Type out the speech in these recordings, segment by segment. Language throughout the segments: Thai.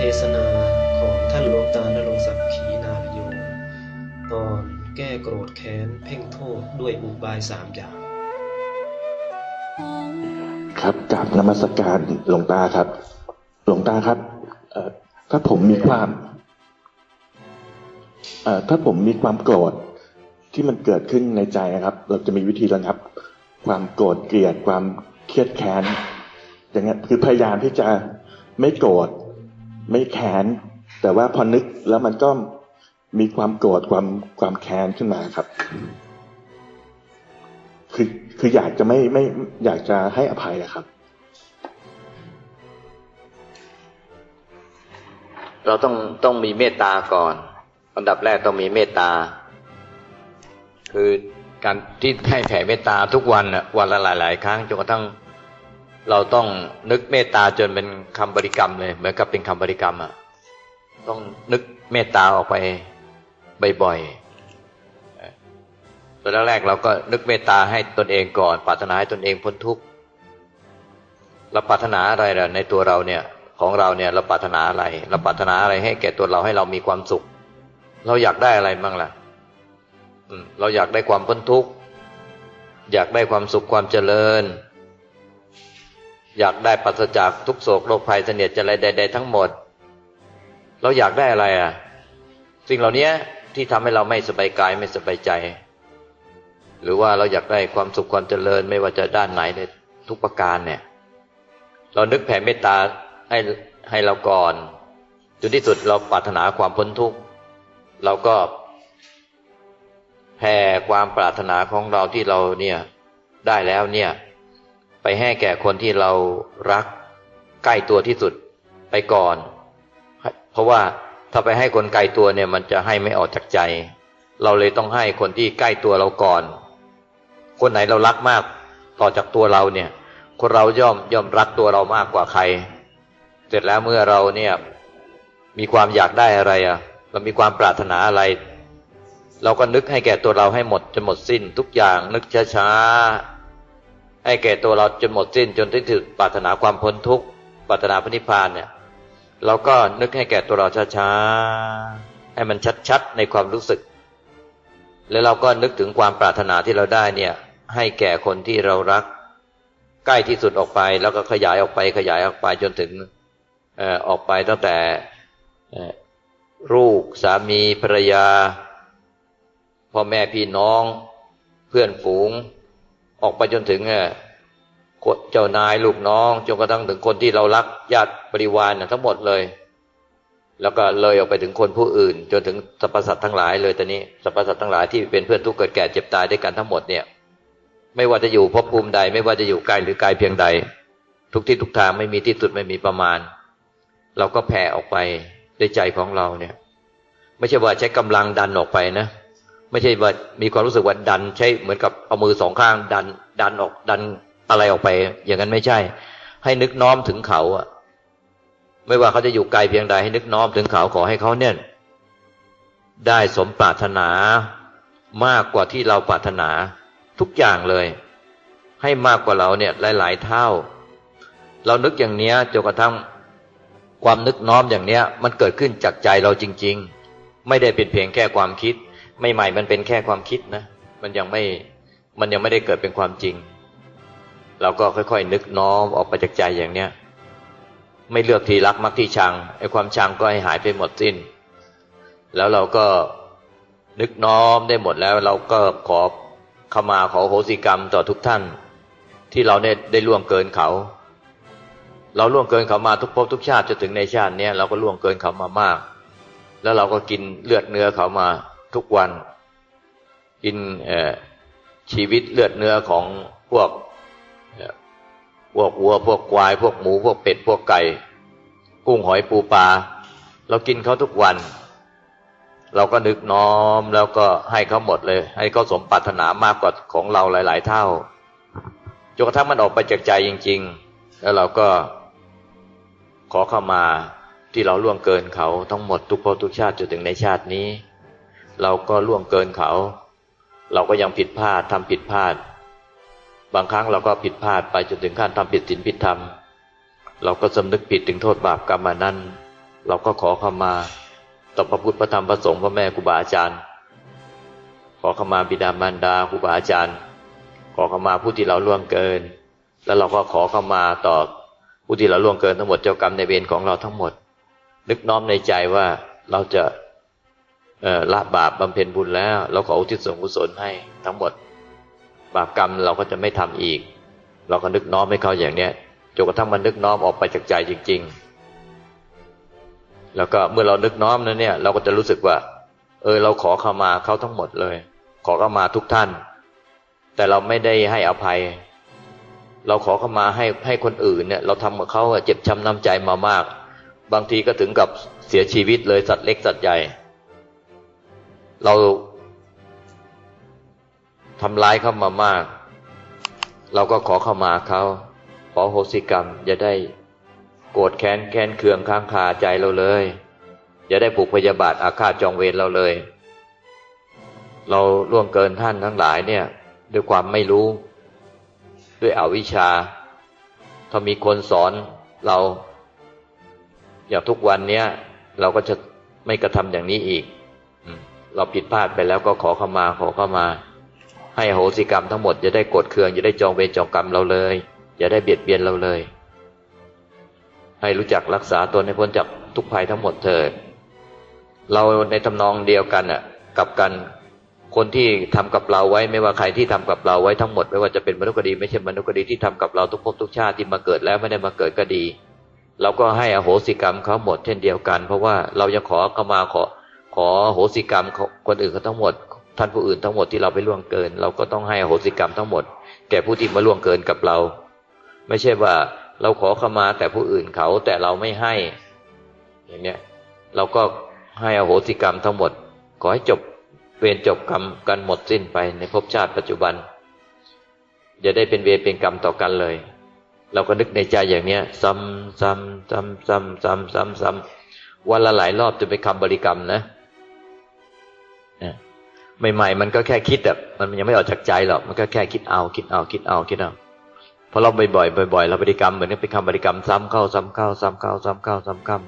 เทศนาของท่านหลวงตานรงศักดิ์ขีนาลโย ตอนแก้โกรธแค้นเพ่งโทษด้วยอุบายสามอย่าง ครับกราบนมัสการหลวงตาครับ หลวงตาครับถ้าผมมีความถ้าผมมีความโกรธที่มันเกิดขึ้นในใจนะครับ เราจะมีวิธีระงับ ความโกรธเกลียดความเครียดแค้นอย่างเงี้ยคือพยายามที่จะไม่โกรธ ไม่แค้นแต่ว่าพอนึกแล้วมันก็มีความโกรธความความแค้นขึ้นมาครับ คือคืออยากจะไม่ไม่อยากจะให้อภัยอะครับ เราต้องต้องมีเมตตาก่อนอันดับแรกต้องมีเมตตา คือการที่ให้แผ่เมตตาทุกวันวันละหลาย ๆ ครั้งจนกระทั่ง เราต้องนึกเมตตาจนเป็นคำบริกรรมเลยเหมือนกับเป็นคำบริกรรมอะต้องนึกเมตตาออกไปบ่อยๆตอนแรกเราก็นึกเมตตาให้ตนเองก่อน ปรารถนาให้ตนเองพ้นทุกข์เราปรารถนาอะไรล่ะในตัวเราเนี่ยของเราเนี่ยเราปรารถนาอะไร เราปรารถนาอะไรให้แก่ตัวเราให้เรามีความสุข เราอยากได้อะไรบ้างล่ะอืมเราอยากได้ความพ้นทุกข์อยากได้ความสุขความเจริญ อยากได้ปราศจากทุกโศกโรคภัยเสนียดจะอะไรใด ๆ ทั้งหมด เราอยากได้อะไรอะ สิ่งเหล่านี้ที่ทำให้เราไม่สบายกายไม่สบายใจ หรือว่าเราอยากได้ความสุขความเจริญไม่ว่าจะด้านไหนในทุกประการเนี่ย เรานึกแผ่เมตตาให้ให้เราก่อนจนที่สุดเราปรารถนาความพ้นทุกข์เราก็แผ่ความปรารถนาของเราที่เราเนี่ยได้แล้วเนี่ย ไปให้แก่คนที่เรารักใกล้ตัวที่สุดไปก่อน เพราะว่าถ้าไปให้คนไกลตัวเนี่ยมันจะให้ไม่ออกจากใจ เราเลยต้องให้คนที่ใกล้ตัวเราก่อน คนไหนเรารักมากต่อจากตัวเราเนี่ย คนเราย่อมย่อมรักตัวเรามากกว่าใคร เสร็จแล้วเมื่อเราเนี่ยมีความอยากได้อะไรอะ เรามีความปรารถนาอะไร เราก็นึกให้แก่ตัวเราให้หมดจนหมดสิ้นทุกอย่างนึกช้าๆ ให้แก่ตัวเราจนหมดสิ้นจนที่ถึงปรารถนาความพ้นทุกข์ปรารถนาพระนิพพานเนี่ยเราก็นึกให้แก่ตัวเราช้าๆให้มันชัดๆในความรู้สึก แล้วเราก็นึกถึงความปรารถนาที่เราได้เนี่ย ให้แก่คนที่เรารัก ใกล้ที่สุดออกไป แล้วก็ขยายออกไปขยายออกไปจนถึงออกไปตั้งแต่ลูกสามีภรรยาพ่อแม่พี่น้อง เพื่อนฝูง ออกไปจนถึงเจ้านายลูกน้องจนกระทั่งถึงคนที่เรารักญาติบริวารทั้งหมดเลย แล้วก็เลยออกไปถึงคนผู้อื่น จนถึงสรรพสัตว์ทั้งหลายเลยตอนนี้สรรพสัตว์ทั้งหลายที่เป็นเพื่อนทุกข์เกิดแก่เจ็บตายด้วยกันทั้งหมดเนี่ย ไม่ว่าจะอยู่ภพภูมิใด ไม่ว่าจะอยู่ไกลหรือไกลเพียงใด ทุกที่ทุกทางไม่มีที่สุดไม่มีประมาณ เราก็แผ่ออกไปด้วยใจของเราเนี่ย ไม่ใช่ว่าใช้กำลังดันออกไปนะ ไม่ใช่ว่ามีความรู้สึกว่าดัน ใช้เหมือนกับเอามือสองข้าง ดัน ดันออกดันอะไรออกไป อย่างนั้นไม่ใช่ ให้นึกน้อมถึงเขาอะไม่ว่าเขาจะอยู่ไกลเพียงใดให้นึกน้อมถึงเขาขอให้เขาเนี่ย ได้สมปรารถนามากกว่าที่เราปรารถนาทุกอย่างเลย ให้มากกว่าเราเนี่ย หลาย ๆ เท่า เรานึกอย่างเนี้ยจนกระทั่งความนึกน้อมอย่างเนี้ย มันเกิดขึ้นจากใจเราจริง ๆ ไม่ได้เป็นเพียงแค่ความคิด ใหม่มันเป็นแค่ความคิดนะ มันยังไม่มันยังไม่ได้เกิดเป็นความจริง เราก็ค่อยๆ นึกน้อมออกไปจากใจอย่างเนี้ยไม่เลือกที่รักมักที่ชังไอ้ความชังก็ให้หายไปหมดสิ้น แล้วเราก็นึกน้อมได้หมดแล้ว เราก็ขอขมาขอโหสิกรรมต่อทุกท่าน ที่เราเนี่ยได้ล่วงเกินเขา เราล่วงเกินเขามาทุกภพทุกชาติจนถึงในชาติเนี้ยเราก็ล่วงเกินเขามามาก แล้วเราก็กินเลือดเนื้อเขามา ทุกวัน กินชีวิตเลือดเนื้อของพวกพวกวัวพวกควาย พวกหมู พวกเป็ด พวกไก่ กุ้งหอยปูปลาเรากินเขาทุกวัน เราก็นึกน้อมแล้วก็ให้เขาหมดเลย ให้เขาสมปรารถนามากกว่าของเราหลาย ๆ เท่าจนกระทั่งมันออกไปจากใจจริง ๆ แล้วเราก็ขอเข้ามาที่เราล่วงเกินเขาทั้งหมดทุกภพทุกชาติจนถึงในชาตินี้ เราก็ล่วงเกินเขา เราก็ยังผิดพลาดทำผิดพลาด บางครั้งเราก็ผิดพลาดไปจนถึงขั้นทำผิดศีลผิดธรรม เราก็สำนึกผิดถึงโทษบาปกรรมนั้น เราก็ขอเข้ามาต่อพระพุทธพระธรรมพระสงฆ์พระแม่ครูบาอาจารย์ ขอเข้ามาบิดามารดาครูบาอาจารย์ ขอเข้ามาผู้ที่เราล่วงเกิน แล้วเราก็ขอเข้ามาต่อผู้ที่เราล่วงเกินทั้งหมดเจ้ากรรมในเวรของเราทั้งหมด นึกน้อมในใจว่าเราจะ ละบาปบำเพ็ญบุญแล้ว เราขออุทิศส่วนกุศลให้ทั้งหมด บาปกรรมเราก็จะไม่ทำอีก เราก็นึกน้อมให้เขาอย่างเนี้ยจนกระทั่งมันนึกน้อมออกไปจากใจจริง ๆ แล้วก็เมื่อเรานึกน้อมนั้นเนี่ย เราก็จะรู้สึกว่า เออ เราขอเข้ามาเขาทั้งหมดเลย ขอเข้ามาทุกท่าน แต่เราไม่ได้ให้อภัย เราขอเข้ามาให้ให้คนอื่นเนี่ย เราทำกับเขาเจ็บช้ำน้ำใจมามาก บางทีก็ถึงกับเสียชีวิตเลยสัตว์เล็กสัตว์ใหญ่ เราทำร้ายเขามามาก เราก็ขอเข้ามาเขาขอโหสิกรรม อย่าได้โกรธแค้นแค้นเคืองค้างคาใจเราเลย อย่าได้ผูกพยาบาทอาฆาตจองเวรเราเลย เราล่วงเกินท่านทั้งหลายเนี่ย ด้วยความไม่รู้ ด้วยอวิชชา ถ้ามีคนสอนเรา อย่างทุกวันเนี้ยเราก็จะไม่กระทำอย่างนี้อีก เราผิดพลาดไปแล้วก็ขอเข้ามาขอเข้ามา ให้โหสิกรรมทั้งหมดอย่าได้กดเคืองอย่าได้จองเวรจองกรรมเราเลยอย่าได้เบียดเบียนเราเลย ให้รู้จักรักษาตนให้พ้นจากทุกภัยทั้งหมดเถิดเราในทำนองเดียวกันอะกับกันคนที่ทำกับเราไว้ไม่ว่าใครที่ทำกับเราไว้ทั้งหมด ไม่ว่าจะเป็นมนุษย์ก็ดี ไม่ใช่มนุษย์ก็ดีที่ทำกับเราทุกภพทุกชาติที่มาเกิดแล้วไม่ได้มาเกิดก็ดีเราก็ให้อโหสิกรรมเขาหมดเช่นเดียวกัน เพราะว่าเราจะขอเข้ามาขอ อโหสิกรรมคนอื่นเขาทั้งหมด ท่านผู้อื่นทั้งหมดที่เราไปล่วงเกิน เราก็ต้องให้โหสิกรรมทั้งหมด แก่ผู้ที่มาล่วงเกินกับเรา ไม่ใช่ว่าเราขอขมาแต่ผู้อื่นเขาแต่เราไม่ให้ อย่างเนี้ยเราก็ให้อโหสิกรรมทั้งหมด ขอให้จบเวรจบกรรมกันหมดสิ้นไปในภพชาติปัจจุบันอย่าได้เป็นเวรเป็นกรรมต่อกันเลย เราก็นึกในใจอย่างเนี้ย ซ้ำซ้ำซ้ำซ้ำซ้ำซ้ำซ้ำวันละหลายรอบจะไปคำบริกรรมนะ ใหม่ๆ มันก็แค่คิดแบบมันยังไม่ออกจากใจหรอกมันก็แค่คิดเอาคิดเอาคิดเอาคิดเอาพอเราบ่อยๆบ่อยๆเราบริกรรมเหมือนเป็นคำบริกรรมซ้ำเข้าซ้ำเข้าซ้ำเข้าซ้ำเข้าซ้ำเข้า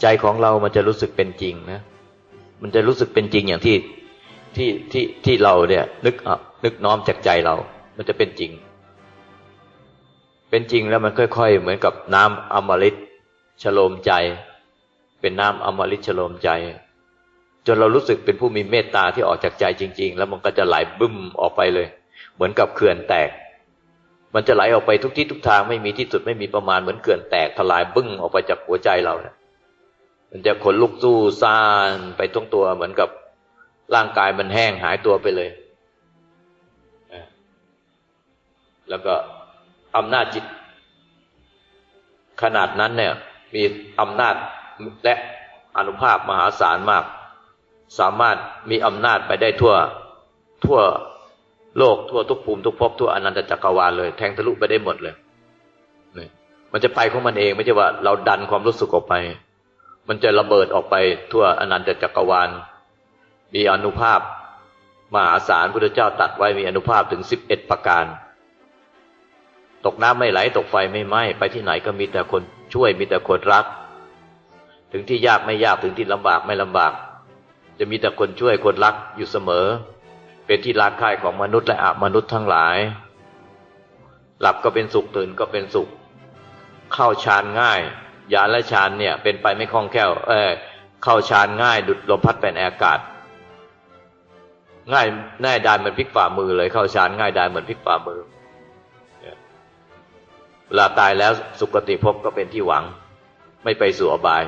ใจของเรามันจะรู้สึกเป็นจริงนะ มันจะรู้สึกเป็นจริงอย่างที่ที่ที่ที่เราเนี่ย นึกนึกน้อมจากใจเรา มันจะเป็นจริง เป็นจริงแล้วมันค่อย ๆ เหมือนกับน้ำอมฤตฉโลมใจ เป็นน้ำอมฤตฉโลมใจ จนเรารู้สึกเป็นผู้มีเมตตาที่ออกจากใจจริง ๆ แล้วมันก็จะไหลบึ้มออกไปเลย เหมือนกับเขื่อนแตก มันจะไหลออกไปทุกที่ทุกทางไม่มีที่สุดไม่มีประมาณเหมือนเขื่อนแตกทลายบึ้งออกไปจากหัวใจเราเนี่ยมันจะขนลุกสู้ซ่านไปทั้งตัวเหมือนกับร่างกายมันแห้งหายตัวไปเลย แล้วก็อำนาจจิต ขนาดนั้นเนี่ย มีอำนาจและอนุภาพมหาศาลมาก สามารถมีอำนาจไปได้ทั่วทั่วโลกทั่วทุกภูมิทุกภพทั่วอนันตจักรวาลเลย แทงทะลุไปได้หมดเลยนี่มันจะไปของมันเองไม่ใช่ว่าเราดันความรู้สึกออกไป มันจะระเบิดออกไปทั่วอนันตจักรวาล มีอนุภาพ มหาศาลพุทธเจ้าตัดไว้มีอนุภาพถึงสิบเอ็ดประการ ตกน้ำไม่ไหลตกไฟไม่ไหม้ไปที่ไหนก็มีแต่คนช่วยมีแต่คนรัก ถึงที่ยากไม่ยากถึงที่ลำบากไม่ลำบาก จะมีแต่คนช่วยคนรักอยู่เสมอ เป็นที่รักใคร่ของมนุษย์และอามนุษย์ทั้งหลาย หลับก็เป็นสุขตื่นก็เป็นสุข เข้าฌานง่ายยานและฌานเนี่ย เป็นไปไม่คล่องแคล่ว เออเข้าฌานง่ายดุดลมพัดเป็นอากาศ ง่ายง่ายดายเหมือนพลิกฝ่ามือเลยเข้าฌานง่ายดายเหมือนพลิกฝ่ามือเวลาตายแล้วสุคติภพก็เป็นที่หวัง ไม่ไปสู่อบาย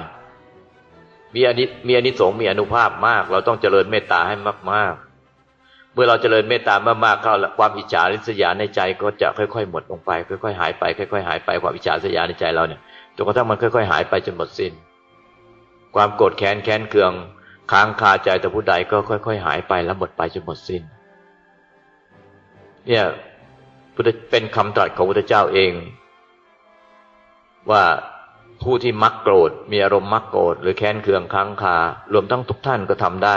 มีอนิมีอนิสงส์มีอนุภาพมาก เราต้องเจริญเมตตาให้มาก ๆ เมื่อเราเจริญเมตตามากๆเข้าความอิจฉาริษยาในใจก็จะค่อย ๆ หมดลงไป ค่อยๆหายไปค่อยๆหายไปความอิจฉาริษยาในใจเราเนี่ยจนกระทั่งมันค่อย ๆ หายไปจนหมดสิ้น ความโกรธแค้นแค้นเคืองค้างคาใจแต่ผู้ใดก็ค่อย ๆ หายไปแล้วหมดไปจนหมดสิ้น เนี่ยเป็นคำตรัสของพระพุทธเจ้าเอง ว่า ผู้ที่มักโกรธ มีอารมณ์มักโกรธ หรือแค้นเคืองค้างคา รวมทั้งทุกท่านก็ทำได้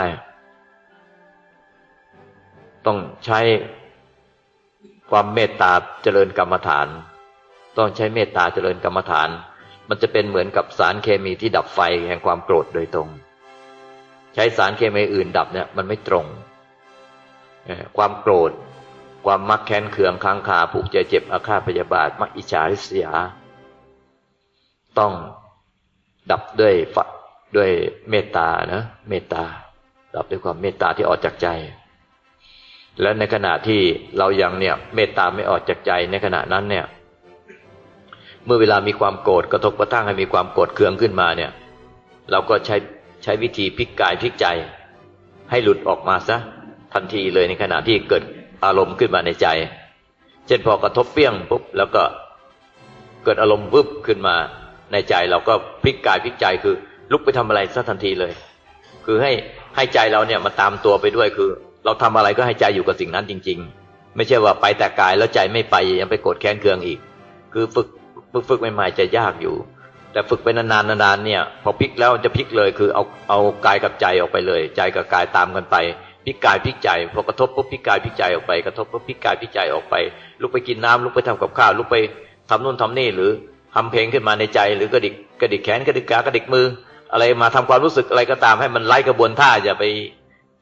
ต้องใช้ความเมตตาเจริญกรรมฐาน ต้องใช้เมตตาเจริญกรรมฐาน มันจะเป็นเหมือนกับสารเคมีที่ดับไฟแห่งความโกรธโดยตรง ใช้สารเคมีอื่นดับเนี่ยมันไม่ตรง ความโกรธ ความมักแค้นเคืองค้างคาผูกใจเจ็บอาฆาตพยาบาท มักอิจฉาริษยา ต้องดับด้วยฝด้วยเมตตานะเมตตา ดับด้วยความเมตตาที่ออกจากใจ และในขณะที่เรายังเนี่ยเมตตาไม่ออกจากใจในขณะนั้นเนี่ย เมื่อเวลามีความโกรธกระทบกระทั่งให้มีความโกรธเคืองขึ้นมาเนี่ย เราก็ใช้ใช้วิธีพลิกกายพลิกใจ ให้หลุดออกมาซะทันทีเลยในขณะที่เกิดอารมณ์ขึ้นมาในใจ เช่นพอกระทบเปี้ยงปุ๊บแล้วก็เกิดอารมณ์วึบขึ้นมา ในใจเราก็พลิกกายพลิกใจคือ ลุกไปทำอะไรซะทันทีเลย คือให้ให้ใจเราเนี่ยมาตามตัวไปด้วยคือ เราทำอะไรก็ให้ใจอยู่กับสิ่งนั้นจริง ๆ ไม่ใช่ว่าไปแต่กายแล้วใจไม่ไปยังไปกดแค้นเคืองอีก คือฝึกฝึกฝึกใหม่ๆจะยากอยู่ แต่ฝึกไปนานๆนานๆเนี่ย พอพลิกแล้วจะพลิกเลยคือเอาเอากายกับใจออกไปเลย ใจกับกายตามกันไปพลิกกายพลิกใจพอกระทบปุ๊บพลิกกายพลิกใจออกไป กระทบปุ๊บพลิกกายพลิกใจออกไป ลุกไปกินน้ำลุกไปทำกับข้าวลุกไปทำนู่นทำนี่หรือ ทำเพลงขึ้นมาในใจ หรือกระดิกกระดิกแขนกระดิกกากระดิกมือ อะไรมาทำความรู้สึกอะไรก็ตามให้มันไล่กระบวนท่าอย่าไป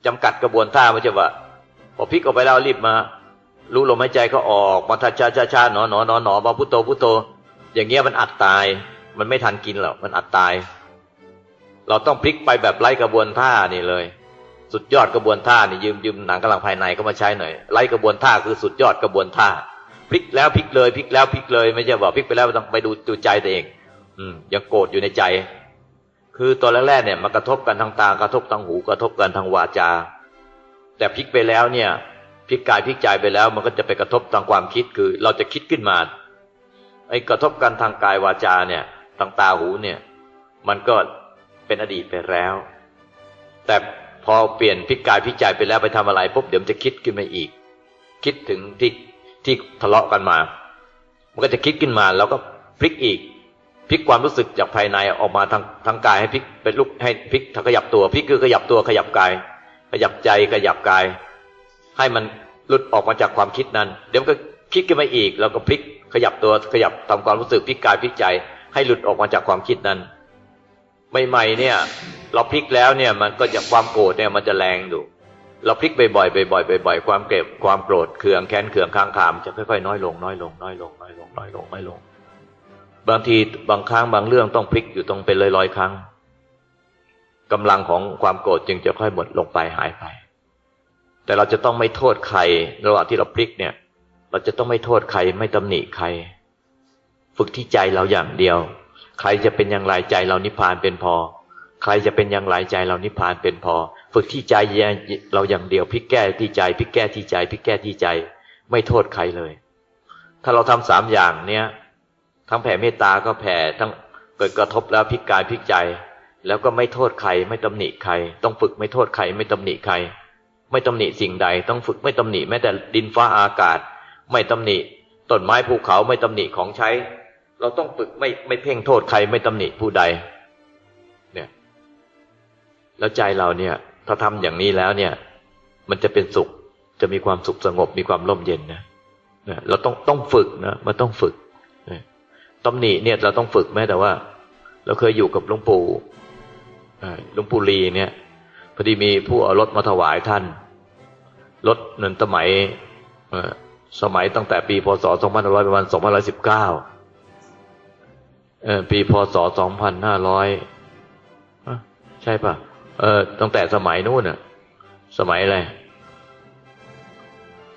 จำกัดกระบวนท่าไม่ใช่ว่าพอพลิกออกไปแล้วรีบมา รู้ลมหายใจก็ออกมาทัชชาชาชาหนอหนอหนอหนอมาพุทโธพุทโธ อย่างเงี้ยมันอัดตาย มันไม่ทันกินหรอกมันอัดตาย เราต้องพลิกไปแบบไล่กระบวนท่านี่เลย สุดยอดกระบวนท่านี่ยืมยืมหนังกำลังภายในก็มาใช้หน่อยไล่กระบวนท่าคือสุดยอดกระบวนท่า พลิกแล้วพลิกเลยพลิกแล้วพลิกเลยไม่ใช่ว่าพลิกไปแล้วต้องไปดูดูใจตัวเอง อืมยังโกรธอยู่ในใจ คือตอนแรกๆเนี่ยมากระทบกันทางตากระทบทางหูกระทบกันทางวาจา แต่พลิกไปแล้วเนี่ยพลิกกายพลิกใจไปแล้ว มันก็จะไปกระทบทางความคิดคือ เราจะคิดขึ้นมาไอ้กระทบกันทางกายวาจาเนี่ยทางตาหูเนี่ย มันก็เป็นอดีตไปแล้ว แต่พอเปลี่ยนพิกกายพิจัยไปแล้วไปทำอะไรปุ๊บเดี๋ยวจะคิดขึ้นมาอีก คิดถึงที่ ที่ทะเลาะกันมา มันก็จะคิดขึ้นมาแล้วก็พลิกอีกพลิกความรู้สึกจากภายในออกมาทางทางกายให้พลิกเป็นลุกให้พลิกขยับตัวพลิกคือขยับตัวขยับกาย ขยับใจขยับกาย ให้มันหลุดออกมาจากความคิดนั้น เดี๋ยวก็คิดขึ้นมาอีก แล้วก็พลิกขยับตัวขยับทำความรู้สึกพลิกกายพลิกใจ ให้หลุดออกมาจากความคิดนั้นใหม่ๆเนี่ย เราพลิกแล้วเนี่ยมันก็จะความโกรธเนี่ยมันจะแรงดู เราพลิกบ่อยๆบ่อยๆบ่อยๆความเก็บความโกรธเคืองแค้นเคืองข้างขามจะค่อยๆน้อยลงน้อยลงน้อยลงน้อยลงน้อยลงน้อยลง บางทีบางครั้งบางเรื่องต้องพลิกอยู่ตรงเป็นร้อยๆครั้งกำลังของความโกรธจึงจะค่อยหมดลงไปหายไป แต่เราจะต้องไม่โทษใครระหว่างที่เราพลิกเนี่ย เราจะต้องไม่โทษใครไม่ตำหนิใคร ฝึกที่ใจเราอย่างเดียว ใครจะเป็นอย่างไรใจเรานิพพานเป็นพอ ใครจะเป็นอย่างไรใจเรานิพพานเป็นพอ ฝึกที่ใจเราอย่างเดียวพลิกแก้ที่ใจพลิกแก้ที่ใจพลิกแก้ที่ใจ ไม่โทษใครเลย ถ้าเราทำสามอย่างเนี้ยทั้งแผ่เมตตาก็แผ่ทั้งเกิดกระทบแล้วพลิกกายพลิกใจ แล้วก็ไม่โทษใครไม่ตำหนิใคร ต้องฝึกไม่โทษใครไม่ตำหนิใคร ไม่ตำหนิสิ่งใด ต้องฝึกไม่ตำหนิแม้แต่ดินฟ้าอากาศ ไม่ตำหนิต้นไม้ภูเขาไม่ตำหนิของใช้ เราต้องฝึกไม่ไม่เพ่งโทษใครไม่ตำหนิผู้ใด แล้วใจเราเนี่ย ถ้าทำอย่างนี้แล้วเนี่ย มันจะเป็นสุข จะมีความสุขสงบ มีความร่มเย็นนะเราต้องต้องฝึกนะมันต้องฝึกตำหนิเนี่ยเราต้องฝึกแม้แต่ว่า เราเคยอยู่กับหลวงปู่หลวงปู่ลีเนี่ยพอดีมีผู้เอารถมาถวายท่านรถเงินสมัยสมัยตั้งแต่ปีพศ2500ประมาณ2519เออปีพศสองพันห้าร้อยใช่ปะ เออตั้งแต่สมัยนู้นอะสมัยอะไร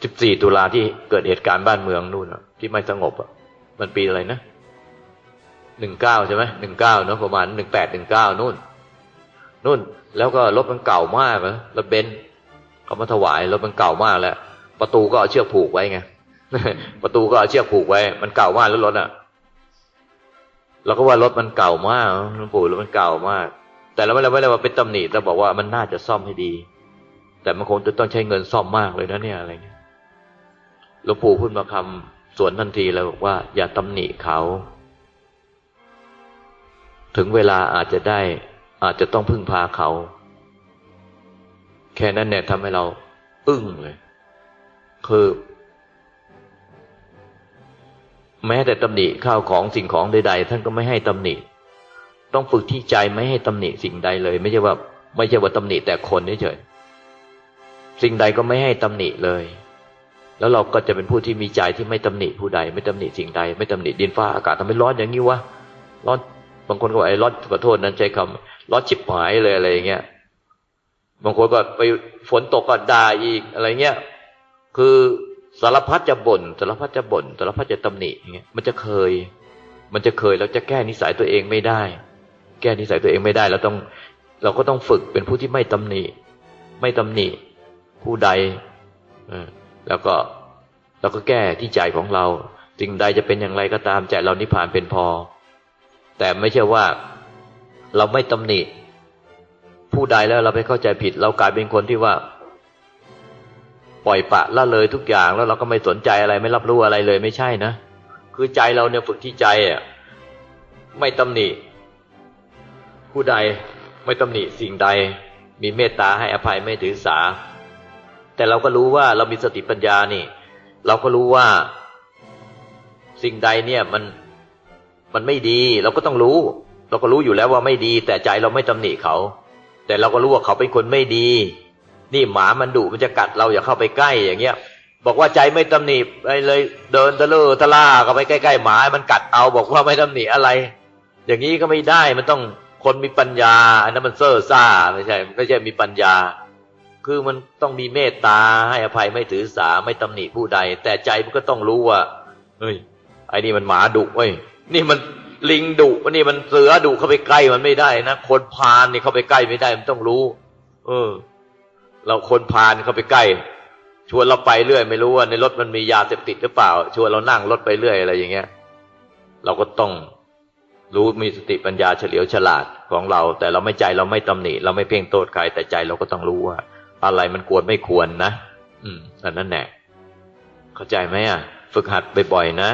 สิบสี่ตุลาที่เกิดเหตุการณ์บ้านเมืองนู่นอะที่ไม่สงบอะมันปีอะไรนะหนึ่งเก้าใช่ไหมหนึ่งเก้าเนาะประมาณหนึ่งแปดหนึ่งเก้านู่นนู่น แล้วก็รถมันเก่ามากนะรถเบนซ์เขามาถวายรถมันเก่ามากแล้ว ประตูก็เอาเชือกผูกไว้ไงประตูก็เอาเชือกผูกไว้ มันเก่ามากแล้วรถอะเราก็ว่ารถมันเก่ามากหลวงปู่รถมันเก่ามาก แต่เราไม่ได้ไม่ได้ว่าเป็นตำหนิเราบอกว่ามันน่าจะซ่อมให้ดี แต่มันคงจะต้องใช้เงินซ่อมมากเลยนะเนี่ยอะไรเงี้ยหลวงปู่พูดมาคำสวนทันทีเลยบอกว่า อย่าตำหนิเขา ถึงเวลาอาจจะได้ อาจจะต้องพึ่งพาเขา แค่นั้นเนี่ยทำให้เรา อึ้งเลย คือ แม้แต่ตำหนิข้าวของสิ่งของใด ๆ ท่านก็ไม่ให้ตำหนิ ต้องฝึกที่ใจไม่ให้ตำหนิสิ่งใดเลย ไม่ใช่ว่าไม่ใช่ว่าตำหนิแต่คนเฉยสิ่งใดก็ไม่ให้ตำหนิเลย แล้วเราก็จะเป็นผู้ที่มีใจที่ไม่ตำหนิผู้ใด ไม่ตำหนิสิ่งใด ไม่ตำหนิดินฟ้าอากาศทำให้ร้อนอย่างนี้วะร้อนบางคนก็บอกไอ้ร้อนขอโทษนั้นใช้คำร้อนฉิบหายเลยอะไรอย่างเงี้ยบางคนก็ไปฝนตกก็ด่าอีกอะไรเงี้ยคือสารพัดจะบ่นสารพัดจะบ่นสารพัดจะตำหนิอย่างเงี้ยมันจะเคย มันจะเคยเราจะแก้นิสัยตัวเองไม่ได้ แก้นิสัยตัวเองไม่ได้เราต้องเราก็ต้องฝึกเป็นผู้ที่ไม่ตำหนิ ไม่ตำหนิ ผู้ใดแล้วก็เราก็แก้ที่ใจของเราสิ่งใดจะเป็นอย่างไรก็ตามใจเรานิพพานเป็นพอ แต่ไม่ใช่ว่าเราไม่ตำหนิ ผู้ใดแล้วเราไปเข้าใจผิด เรากลายเป็นคนที่ว่า ปล่อยปะละเลยทุกอย่างแล้วเราก็ไม่สนใจอะไรไม่รับรู้อะไรเลยไม่ใช่นะคือใจเราเนี่ยฝึกที่ใจอะไม่ตำหนิ ผู้ใดไม่ตำหนิสิ่งใด มีเมตตาให้อภัยไม่ถือสา แต่เราก็รู้ว่าเรามีสติปัญญานี่ เราก็รู้ว่า สิ่งใดเนี่ยมันมันไม่ดี เราก็ต้องรู้ เราก็รู้อยู่แล้วว่าไม่ดี แต่ใจเราไม่ตำหนิเขา แต่เราก็รู้ว่าเขาเป็นคนไม่ดี นี่หมามันดุมันจะกัดเราอย่าเข้าไปใกล้อย่างเงี้ยบอกว่าใจไม่ตำหนิไปเลยเดินตะลุตะล่าก็ไปใกล้ๆหมา มันกัดเอาบอกว่าไม่ตำหนิอะไร อย่างนี้ก็ไม่ได้มันต้อง คนมีปัญญาอันนั้นมันเซ่อซ่าไม่ใช่ไม่ใช่มีปัญญา คือมันต้องมีเมตตาให้อภัยไม่ถือสาไม่ตำหนิผู้ใด แต่ใจมันก็ต้องรู้ว่าเฮ้ยไอ้นี่มันหมาดุเว้ยนี่มันลิงดุนี่มันเสือดุเข้าไปใกล้มันไม่ได้นะคนพานนี่เข้าไปใกล้ไม่ได้มันต้องรู้ เออ เราคนพานเข้าไปใกล้ชวนเราไปเรื่อย ไม่รู้ว่าในรถมันมียาเสพติดหรือเปล่า ชวนเรานั่งรถไปเรื่อยอะไรอย่างเงี้ย เราก็ต้อง รู้มีสติปัญญาเฉลียวฉลาดของเรา แต่เราไม่ใจเราไม่ตำหนิ เราไม่เพ่งโทษใครแต่ใจเราก็ต้องรู้ว่า อะไรมันควรไม่ควรนะ อืมอันนั้นแหน่เข้าใจไหมอะ ฝึกหัดบ่อยๆนะ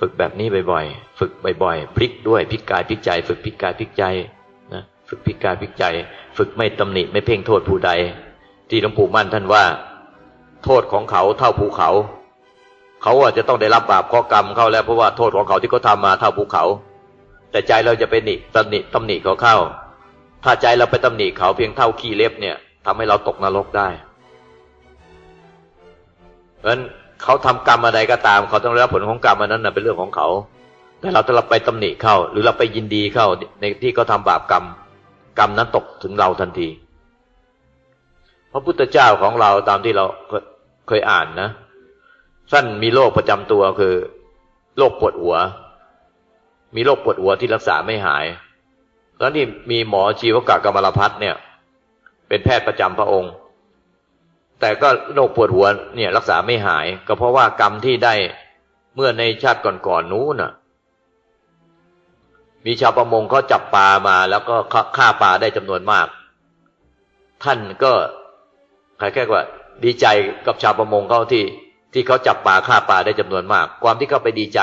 ฝึกแบบนี้บ่อยๆ ฝึกบ่อยๆ พลิกด้วยพลิกกายพลิกใจ ฝึกพลิกกายพลิกใจนะฝึกพลิกกายพลิกใจ ฝึกไม่ตำหนิไม่เพ่งโทษผู้ใด ที่หลวงปู่มั่นท่านว่า โทษของเขาเท่าภูเขา เขาอาจจะต้องได้รับบาปข้อกรรมเขาแล้วเพราะว่าโทษของเขาที่เขาทามาเท่าภูเขา แต่ใจเราจะไปหนิตำหนิตำหนิเขาเข้า ถ้าใจเราไปตำหนิเขาเพียงเท่าขี้เล็บเนี่ยทำให้เราตกนรกได้เพราะฉะนั้นเขาทำกรรมอะไรก็ตาม เขาต้องรับผลของกรรมอันนั้นนะเป็นเรื่องของเขา แต่เราถ้าเราไปตำหนิเข้า หรือเราไปยินดีเข้าในที่เขาทาบาปกรรม กรรมนั้นตกถึงเราทันที พระพุทธเจ้าของเราตามที่เราเคยอ่านนะท่านมีโรคประจำตัวคือโรคปวดหัว มีโรคปวดหัวที่รักษาไม่หาย แล้วนี่มีหมอชีวกกรรมลพัฒเนี่ย เป็นแพทย์ประจำพระองค์ แต่ก็โรคปวดหัวเนี่ยรักษาไม่หาย ก็เพราะว่ากรรมที่ได้เมื่อในชาติก่อนๆนู้นน่ะ มีชาวประมงเขาจับปลามา แล้วก็ฆ่าปลาได้จำนวนมาก ท่านก็ครแค่ว่าดีใจกับชาวประมงเขาที่ที่เขาจับปลาฆ่าปลาได้จำนวนมาก ความที่เขาไปดีใจ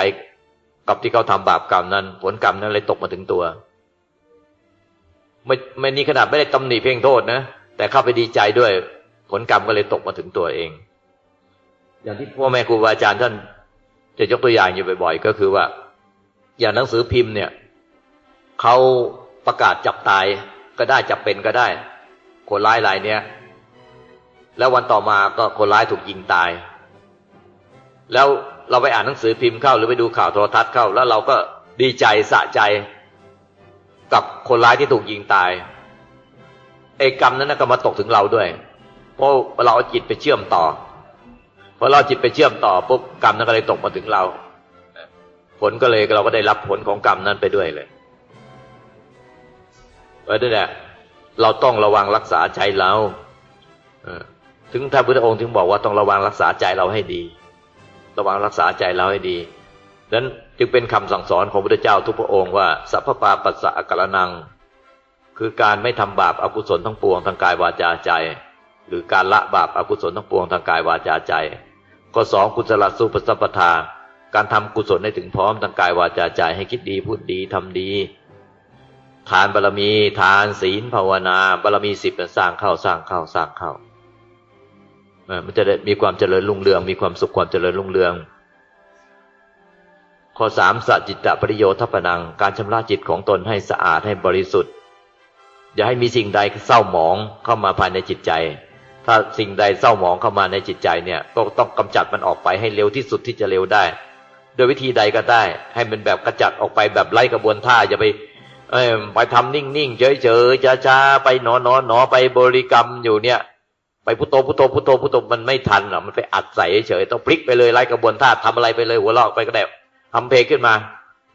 กับที่เขาทำบาปกรรมนั้น ผลกรรมนั้นเลยตกมาถึงตัว ไม่ไม่นี่ขนาดไม่ได้ตำหนิเพียงโทษนะ แต่เข้าไปดีใจด้วย ผลกรรมก็เลยตกมาถึงตัวเอง อย่างที่พ่อแม่ครูบาอาจารย์ท่าน จะยกตัวอย่างอยู่บ่อย ๆ ก็คือว่า อย่างหนังสือพิมพ์เนี่ยเขาประกาศจับตายก็ได้จับเป็นก็ได้ คนร้ายรายเนี้ยแล้ววันต่อมาก็คนร้ายถูกยิงตาย แล้ว เราไปอ่านหนังสือพิมพ์เข้า หรือไปดูข่าวโทรทัศน์เข้า แล้วเราก็ดีใจสะใจกับคนร้ายที่ถูกยิงตายไอ้กรรมนั้นก็มาตกถึงเราด้วย เพราะเราเอาจิตไปเชื่อมต่อพอเราจิตไปเชื่อมต่อปุ๊บกรรมนั้นก็เลยตกมาถึงเรา ผลก็เลยเราก็ได้รับผลของกรรมนั้นไปด้วยเลยเพราะนั่นแหละเราต้องระวังรักษาใจเราถึงท่านพุทธองค์ถึงบอกว่าต้องระวังรักษาใจเราให้ดี ระวังรักษาใจเราให้ดีนั้นจึงเป็นคำสั่งสอนของพระพุทธเจ้าทุกพระองค์ว่าสัพพปาปัสสะกะนัง คือการไม่ทำบาปอากุศลทั้งปวงทางกายวาจาใจ หรือการละบาปอากุศลทั้งปวงทางกายวาจาใจข้อสองกุศลสุปสัพพทาการทำกุศลให้ถึงพร้อมทางกายวาจาใจให้คิดดีพูดดีทำดี ทานบารมี ทานศีลภาวนาบารมีสิบสร้างเข้าสร้างเข้าสร้างเข้า มันจะมีความเจริญรุ่งเรือง มีความสุขความเจริญรุ่งเรือง ข้อสามสัจจิตตปริโยทัปนัง การชำระจิตของตนให้สะอาดให้บริสุทธิ์ อย่าให้มีสิ่งใดเศร้าหมองเข้ามาภายในจิตใจ ถ้าสิ่งใดเศร้าหมองเข้ามาในจิตใจเนี่ย ก็ต้องกำจัดมันออกไปให้เร็วที่สุดที่จะเร็วได้ โดยวิธีใดก็ได้ ให้มันแบบกระจัดออกไปแบบไร้กระบวนท่าอย่าไปไปทำนิ่งๆเฉยๆช้าๆไปหนอหนอหนอไปบริกรรมอยู่เนี่ย ไปพุทโธพุทโธพุทโธพุทโธมันไม่ทันหรอกมันไปอัดใส่เฉยต้องพลิกไปเลยไร้กระบวนท่าทำอะไรไปเลยหัวเราะไปก็ได้ทำเพลงขึ้นมา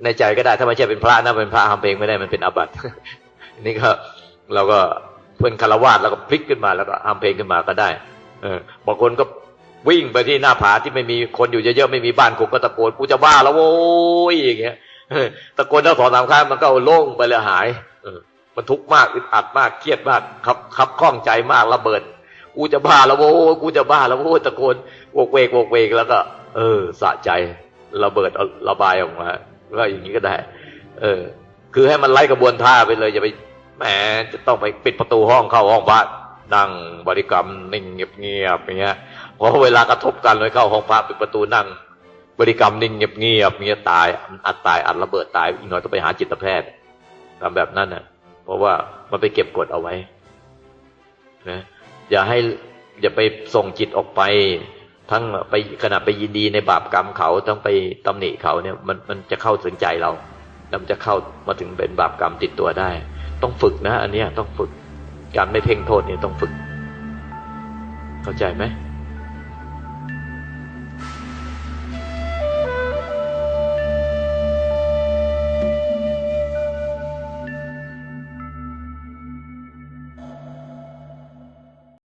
ในใจก็ได้ถ้าไม่ใช่เป็นพระนะเป็นพระทำเพลงไม่ได้มันเป็นอาบัตินี่ก็เราก็เพื่อนคารวาสแล้วก็พลิกขึ้นมาแล้วก็ทำเพลงขึ้นมาก็ได้ เออบางคนก็วิ่งไปที่หน้าผาที่ไม่มีคนอยู่เยอะๆไม่มีบ้านคนก็ตะโกนกูจะบ้าแล้วโว้ยอย่างเงี้ยตะโกนทั้งสองสามครั้งมันก็โล่งไปเลยหายเออมันทุกข์มากอึดอัดมากเครียดมากขับขับข้องใจมากระเบิด กูจะบ้าแล้วโว้กูจะบ้าแล้วโว้ตะโกนโวกเวกโวกเวกแล้วก็ เออ สะใจระเบิดระบายออกมาก็อย่างนี้ก็ได้ เออ คือให้มันไล่กระบวนท่าไปเลยอย่าไปแหมจะต้องไปปิดประตูห้องเข้าห้องพระนั่งบริกรรมนิ่งเงียบๆอย่างเงี้ยพอเวลากระทบกันเลยเข้าห้องพระปิดประตูนั่ง บริกรรมนิ่งเงียบเงียบเงี้ยตายอัดตายอัดระเบิดตายอีกหน่อยต้องไปหาจิตแพทย์ทำแบบนั้นน่ะ เพราะว่ามันไปเก็บกดเอาไว้นะ อย่าให้อย่าไปส่งจิตออกไป ทั้งไปขณะไปยินดีในบาปกรรมเขาต้องไปตำหนิเขาเนี่ยมันมันจะเข้าถึงใจเราแล้วมันจะเข้ามาถึงเป็นบาปกรรมติดตัวได้ ต้องฝึกนะ อันเนี้ยต้องฝึกการไม่เพ่งโทษเนี่ยต้องฝึก เข้าใจไหม